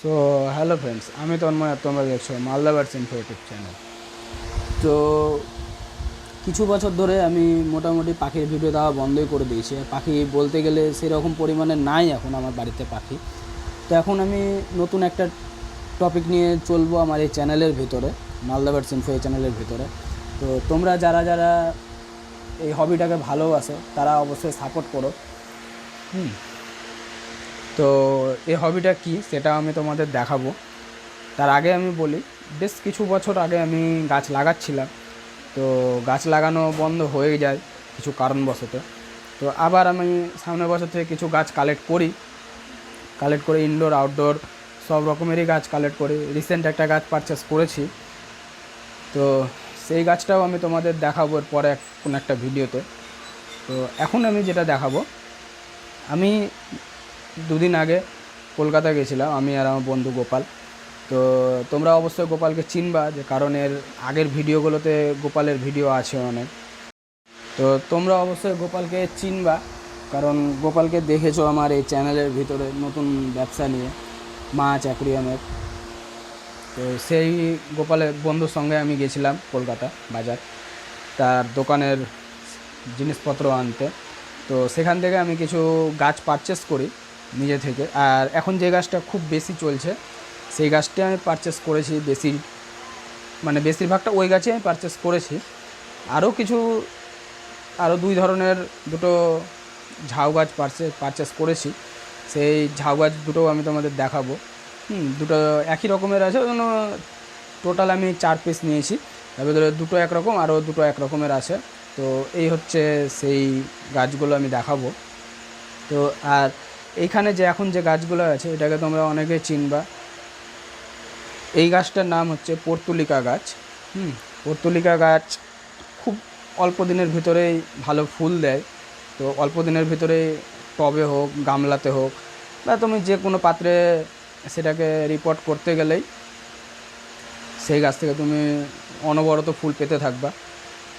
So hello friends আমি তন্ময় তোমরা দেখছ Malda birds info YouTube channel তো, কিছু বছর ধরে আমি মোটামুটি পাখির ভিডিও দেওয়া বন্ধই করে দিয়েছি। পাখি বলতে গেলে সেরকম পরিমাণে নাই এখন আমার বাড়িতে পাখি। তো এখন আমি নতুন একটা টপিক নিয়ে চলবো আমার এই চ্যানেলের ভিতরে, মালদা বার্ডস ইনফো এই চ্যানেলের ভিতরে। তো তোমরা যারা যারা এই হবিটাকে ভালোবাসো, তারা অবশ্যই সাপোর্ট করো। হুম। তো এই হবিটা কি সেটা আমি তোমাদের দেখাবো। তার আগে আমি বলি, বেশ কিছু বছর আগে আমি গাছ লাগাচ্ছিলাম। তো গাছ লাগানো বন্ধ হয়ে যায় কিছু কারণবশত। তো আবার আমি সামনের বছর থেকে কিছু গাছ কালেক্ট করি। কালেক্ট করে ইনডোর আউটডোর সব রকমেরই গাছ কালেক্ট করি। রিসেন্ট একটা গাছ পারচেস করেছি। তো সেই গাছটাও আমি তোমাদের দেখাবো পরে কোনো একটা ভিডিওতে তো এখন আমি যেটা দেখাবো, আমি দুদিন আগে কলকাতা গেছিলাম, আমি আর আমার বন্ধু গোপাল। তো তোমরা অবশ্যই গোপালকে চিনবা যে কারণ এর আগের ভিডিওগুলোতে গোপালের ভিডিও আছে অনেক। তো তোমরা অবশ্যই গোপালকে চিনবা, কারণ গোপালকে দেখেছ আমার এই চ্যানেলের ভিতরে নতুন ব্যবসা নিয়ে মাছ অ্যাকুরিয়ামের তো সেই গোপালের বন্ধুর সঙ্গে আমি গেছিলাম কলকাতা বাজার, তার দোকানের জিনিসপত্র আনতে। তো সেখান থেকে আমি কিছু গাছ পারচেস করি। নিজে থেকে। আর এখন যে গাছটা খুব বেশি চলছে, সেই গাছটি আমি পারচেস করেছি বেশি মানে বেশিরভাগটা ওই গাছই আমি পারচেস করেছি। আরও কিছু, আরও দুই ধরনের দুটো ঝাউ গাছ পারচে পারচেস করেছি। সেই ঝাউ গাছ দুটো আমি তোমাদের দেখাবো। হুম, দুটো একই রকমের আছে, ওই টোটাল আমি চার পিস নিয়েছি। তার ভিতরে দুটো একরকম, আরও দুটো এক রকমের আছে। তো এই হচ্ছে সেই গাছগুলো আমি দেখাবো। তো আর এইখানে যে এখন যে গাছগুলো আছে, এটাকে তোমরা অনেকে চিনবা। এই গাছটার নাম হচ্ছে পর্তুলিকা গাছ। হুম, পর্তুলিকা গাছ খুব অল্প দিনের ভিতরেই ভালো ফুল দেয়। তো অল্প দিনের ভিতরে টবে হোক, গামলাতে হোক, বা তুমি যে কোনো পাত্রে সেটাকে রিপোর্ট করতে গেলেই সেই গাছ থেকে তুমি অনবরত ফুল পেতে থাকবা।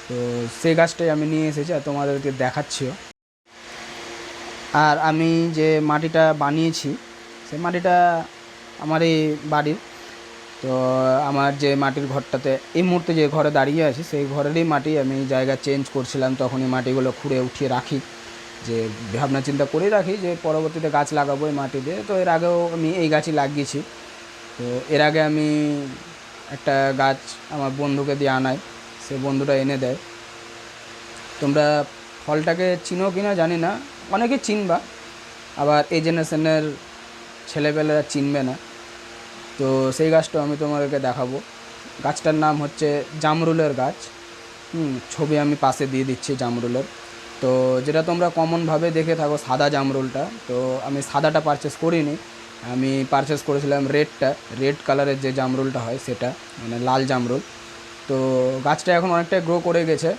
তো সেই গাছটাই আমি নিয়ে এসেছি আর তোমাদেরকে দেখাচ্ছিও। আর আমি যে মাটিটা বানিয়েছি সে মাটিটা আমার এই বাড়ির। তো আমার যে মাটির ঘরটাতে, এই মুহূর্তে যে ঘরে দাঁড়িয়ে আছি, সেই ঘরেরই মাটি আমি জায়গা চেঞ্জ করছিলাম। তখনই মাটিগুলো খুঁড়ে উঠিয়ে রাখি, যে ভাবনা চিন্তা করে রাখি যে পরবর্তীতে গাছ লাগাবো এই মাটি দিয়ে। তো এর আগেও আমি এই গাছই লাগিয়েছি। তো এর আগে আমি একটা গাছ আমার বন্ধুকে দিয়ে আনাই, সে বন্ধুটা এনে দেয়। তোমরা ফলটাকে চিনো কি না জানি না অনেকে চিনবা, আবার এই জেনারেশনের ছেলেপেলেরা চিনবে না। তো সেই গাছটা আমি তোমাদেরকে দেখাবো। গাছটার নাম হচ্ছে জামরুলের গাছ। হুম, ছবি আমি পাশে দিয়ে দিচ্ছি জামরুলের। তো যেটা তোমরা কমনভাবে দেখে থাকো সাদা জামরুলটা, তো আমি সাদাটা পারচেস করিনি। আমি পারচেস করেছিলাম রেডটা। রেড কালারের যে জামরুলটা হয় সেটা মানে লাল জামরুল। তো গাছটা এখন অনেকটাই গ্রো করে গেছে।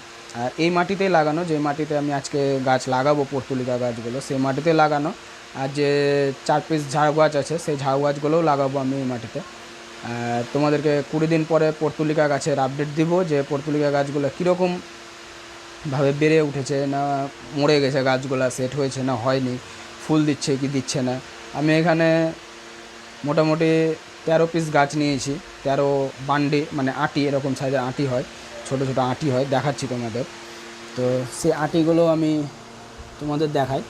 আর এই মাটিতেই লাগানো, যে মাটিতে আমি আজকে গাছ লাগাবো, পর্তুলিকা গাছগুলো, সেই মাটিতে লাগানো। আর যে চার পিস ঝাউ গাছ আছে, সেই ঝাউ গাছগুলোও লাগাবো আমি এই মাটিতে। তোমাদেরকে কুড়ি দিন পরে পর্তুলিকা গাছের আপডেট দিব, যে পর্তুলিকা গাছগুলো কীরকম ভাবে বেড়ে উঠেছে, না মরে গেছে, গাছগুলো সেট হয়েছে, না হয়নি, ফুল দিচ্ছে কি দিচ্ছে না। আমি এখানে মোটামুটি তেরো পিস গাছ নিয়েছি, তেরো বান্ডি মানে আটি, এরকম সাইজের আটি হয়। ছোট ছোট আঁটি হয়, দেখাচ্ছি তোমাদের। তো সে আঁটিগুলো আমি তোমাদের দেখাই।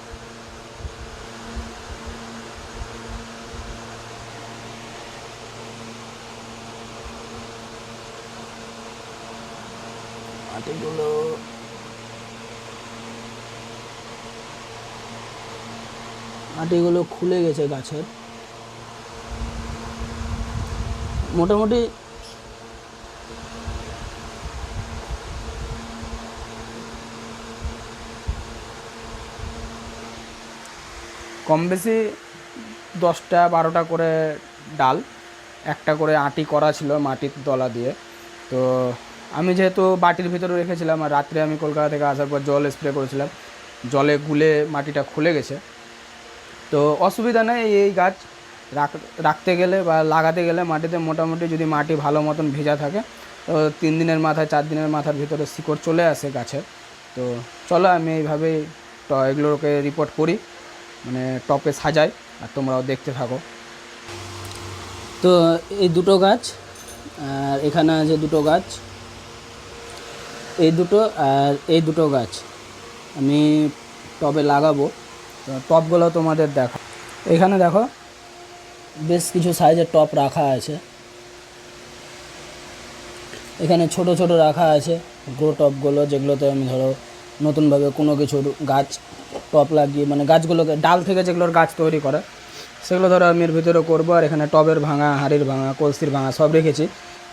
আঁটিগুলো আটিগুলো খুলে গেছে গাছের। মোটামুটি কম বেশি দশটা, বারোটা করে ডাল, একটা করে আটি করা ছিল মাটির তলা দিয়ে। তো আমি যেহেতু বাটির ভিতরে রেখেছিলাম আর রাত্রে আমি কলকাতা থেকে আসার পর জল স্প্রে করেছিলাম, জলে গুলে মাটিটা খুলে গেছে। তো অসুবিধা নেই, এই গাছ রাখ- রাখতে গেলে বা লাগাতে গেলে মাটিতে মোটামুটি যদি মাটি ভালো মতন ভেজা থাকে, তো তিন দিনের মাথায়, চার দিনের মাথার ভিতরে শিকড় চলে আসে গাছে। তো চলো আমি এইভাবেই এগুলোকে রিপোর্ট করি। মানে টপে সাজাই আর তোমরাও দেখতে থাকো। তো এই দুটো গাছ, আর এখানে আছে দুটো গাছ, এই দুটো আর এই দুটো গাছ আমি টবে লাগাবো। তো টবগুলো তোমাদের দেখো। এখানে দেখো বেশ কিছু সাইজের টপ রাখা আছে। এখানে ছোট ছোট রাখা আছে গ্রো টপগুলো, যেগুলোতে আমি ধরো নতুনভাবে কোনো কিছুর গাছ টপ লাগিয়ে মানে গাছগুলোকে, ডাল থেকে যেগুলোর গাছ তৈরি করে, সেগুলো ধরো আমি এর ভিতরে করব, আর এখানে টবের ভাঙা, হাড়ির ভাঙা, কলসির ভাঙা সব রেখেছি।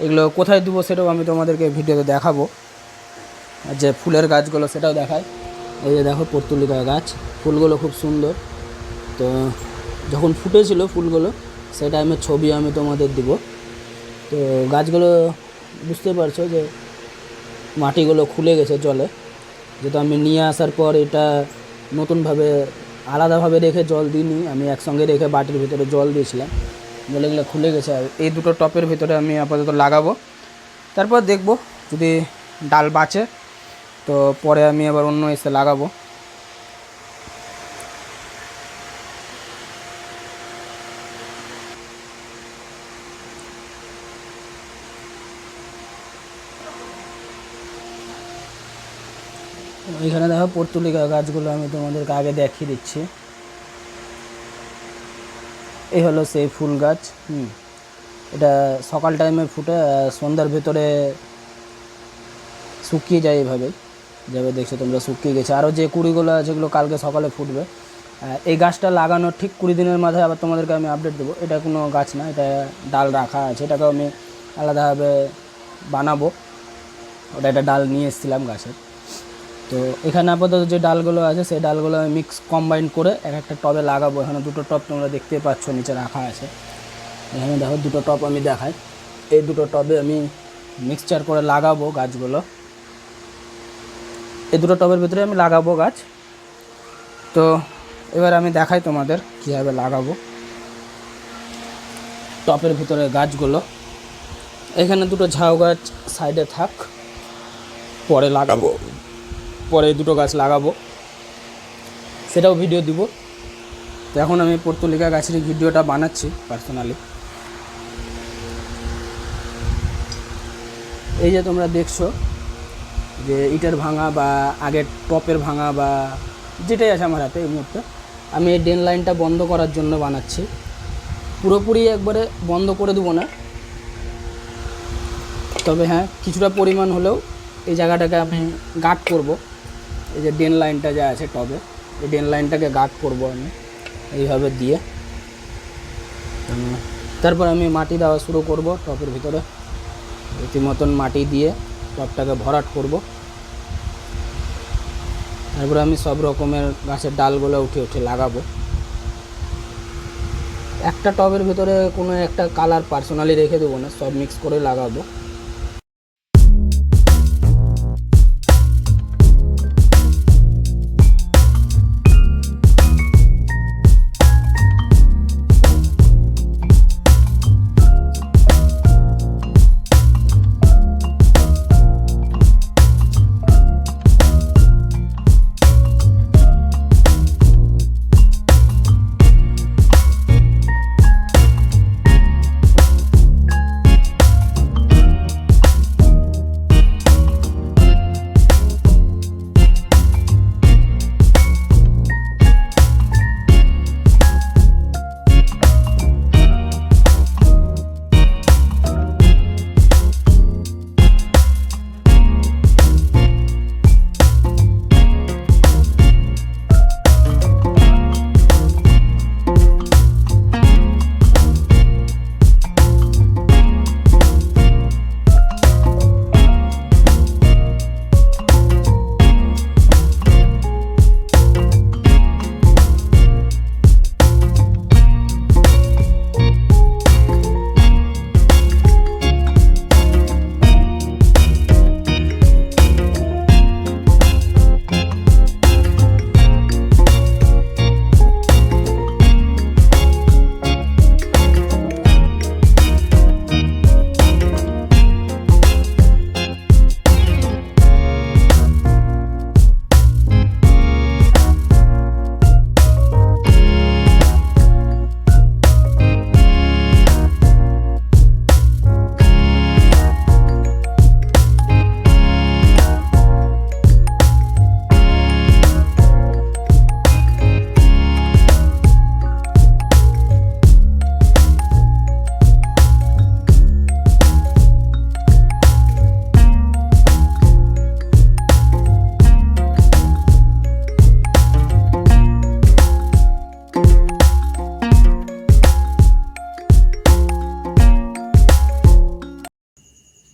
এগুলো কোথায় দেবো সেটাও আমি তোমাদেরকে ভিডিওতে দেখাবো। আর যে ফুলের গাছগুলো সেটাও দেখায় এই যে দেখো পর্তুলিকা গাছ, ফুলগুলো খুব সুন্দর। তো যখন ফুটেছিল ফুলগুলো সেই টাইমের ছবি আমি তোমাদের দিব। তো গাছগুলো বুঝতে পারছ যে মাটিগুলো খুলে গেছে জলে। যেহেতু আমি নিয়ে আসার পর এটা নতুনভাবে আলাদাভাবে রেখে জল দিইনি। আমি একসঙ্গে রেখে বাটির ভিতরে জল দিয়েছিলাম। জলগুলো খুলে গেছে। আর এই দুটো টপের ভিতরে আমি আপাতত লাগাবো। তারপর দেখব যদি ডাল বাঁচে, তো পরে আমি আবার অন্য এসে লাগাবো। এখানে দেখো পর্তুলিকা গাছগুলো আমি তোমাদেরকে আগে দেখিয়ে দিচ্ছি। এই হলো সেই ফুল গাছ, হুম। এটা সকাল টাইমে ফুটে সন্ধ্যার ভিতরে শুকিয়ে যায় এভাবে। যাবে দেখছ তোমরা শুকিয়ে গেছে। আরও যে কুড়িগুলো আছে যেগুলো কালকে সকালে ফুটবে। এই গাছটা লাগানোর ঠিক কুড়ি দিনের মাথায় আবার তোমাদেরকে আমি আপডেট দেবো। এটা কোনো গাছ না, এটা ডাল রাখা আছে। এটাকে আমি আলাদাভাবে বানাবো। ওটা একটা ডাল নিয়ে এসেছিলাম গাছের তো এখানে আপাতত যে ডালগুলো আছে, সেই ডালগুলো আমি মিক্স কম্বাইন করে এক একটা টবে লাগাবো। এখানে দুটো টব তোমরা দেখতে পাচ্ছ, নিচে রাখা আছে। এখানে দেখো দুটো টব আমি দেখাই। এই দুটো টবে আমি মিক্সচার করে লাগাবো গাছগুলো। এই দুটো টবের ভিতরে আমি লাগাবো গাছ। তো এবার আমি দেখাই তোমাদের কীভাবে লাগাবো টপের ভিতরে গাছগুলো। এখানে দুটো ঝাউ গাছ সাইডে থাক, পরে লাগাবো। পরে দুটো গাছ লাগাবো। সেটাও ভিডিও দিব। তো এখন আমি পর্তুলিকা গাছের ভিডিওটা বানাচ্ছি পার্সোনালি এই যে তোমরা দেখছ যে ইটের ভাঙা বা আগের টপের ভাঙা বা যেটাই আছে আমার হাতে এই মুহূর্তে, আমি এই ডেন লাইনটা বন্ধ করার জন্য বানাচ্ছি। পুরোপুরি একবারে বন্ধ করে দেবো না। তবে হ্যাঁ কিছুটা পরিমাণ হলেও এই জায়গাটাকে আমি গার্ড করব। এই যে ডেন লাইনটা যা আছে টবে এই ডেন লাইনটাকে গার্ড করব আমি। এইভাবে দিয়ে। তারপর আমি মাটি দেওয়া শুরু করব টবের ভিতরে। রীতিমতন মাটি দিয়ে টবটাকে ভরাট করব। তারপরে আমি সব রকমের গাছের ডালগুলো উঠে উঠে লাগাবো। একটা টবের ভিতরে কোনো একটা কালার পার্সোনালি রেখে দেবো না, সব মিক্স করে লাগাবো।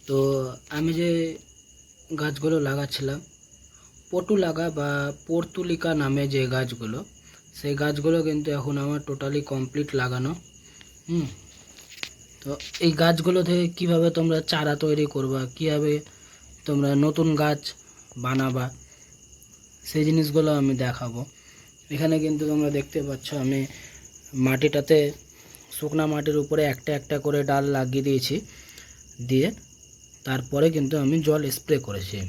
তো আমি যে গাছগুলো লাগাচ্ছিলাম পটুলাগা বা পর্তুলিকা নামে যে গাছগুলো, সেই গাছগুলো কিন্তু এখন আমার টোটালি কমপ্লিট লাগানো। হুম, তো এই গাছগুলো থেকে কীভাবে তোমরা চারা তৈরি করবা, কীভাবে তোমরা নতুন গাছ বানাবা, সেই জিনিসগুলো আমি দেখাবো। এখানে কিন্তু তোমরা দেখতে পাচ্ছ, আমি মাটিটাতে শুকনা মাটির উপরে একটা একটা করে ডাল লাগিয়ে দিয়েছি, দিয়ে তারপরে কিন্তু আমি জল স্প্রে করেছি।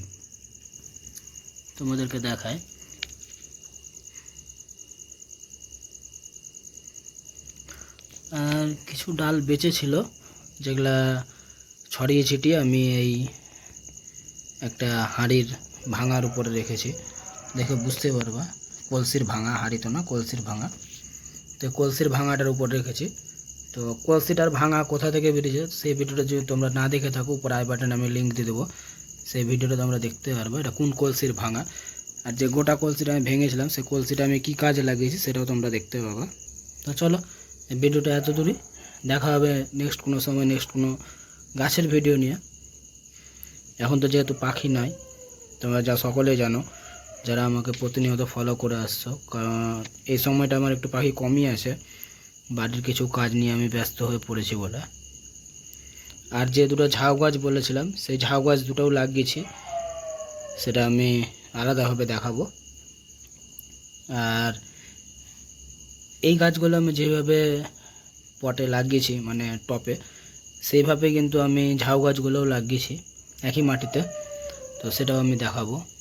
তোমাদেরকে দেখায় আর কিছু ডাল বেঁচে ছিল, যেগুলা ছড়িয়ে ছিটিয়ে আমি এই একটা হাঁড়ির ভাঙার উপরে রেখেছি। দেখে বুঝতে পারবা, কলসির ভাঙা, হাঁড়ি তো না, কলসির ভাঙা। তো কলসির ভাঙাটার উপর রেখেছি। তো কলসিটার ভাঙা কোথা থেকে বেরিয়েছে সেই ভিডিওটা যদি তোমরা না দেখে থাকো, উপর আই বাটনে আমি লিঙ্ক দিয়ে দেবো। সেই ভিডিওটা তোমরা দেখতে পারবে এটা কোন কলসির ভাঙা। আর যে গোটা কলসিটা আমি ভেঙেছিলাম, সেই কলসিটা আমি কী কাজে লাগিয়েছি সেটাও তোমরা দেখতে পাবো। তো চলো ভিডিওটা এত দূরই। দেখা হবে নেক্সট কোনো সময় নেক্সট কোনো গাছের ভিডিও নিয়ে। এখন তো যেহেতু পাখি নাই, তোমরা যা সকলেই জানো, যারা আমাকে প্রতিনিয়ত ফলো করে আসছো, কারণ এই সময়টা আমার একটু পাখি কমই আছে বাড়ির কিছু কাজ নিয়ে আমি ব্যস্ত হয়ে পড়েছি বলে। আর যে দুটো ঝাউ গাছ বলেছিলাম, সেই ঝাউ গাছ দুটোও লাগিয়েছি। সেটা আমি আলাদাভাবে দেখাবো। আর এই গাছগুলো আমি যেভাবে পটে লাগিয়েছি মানে টপে, সেইভাবে কিন্তু আমি ঝাউ গাছগুলোও লাগিয়েছি একই মাটিতে। তো সেটাও আমি দেখাবো।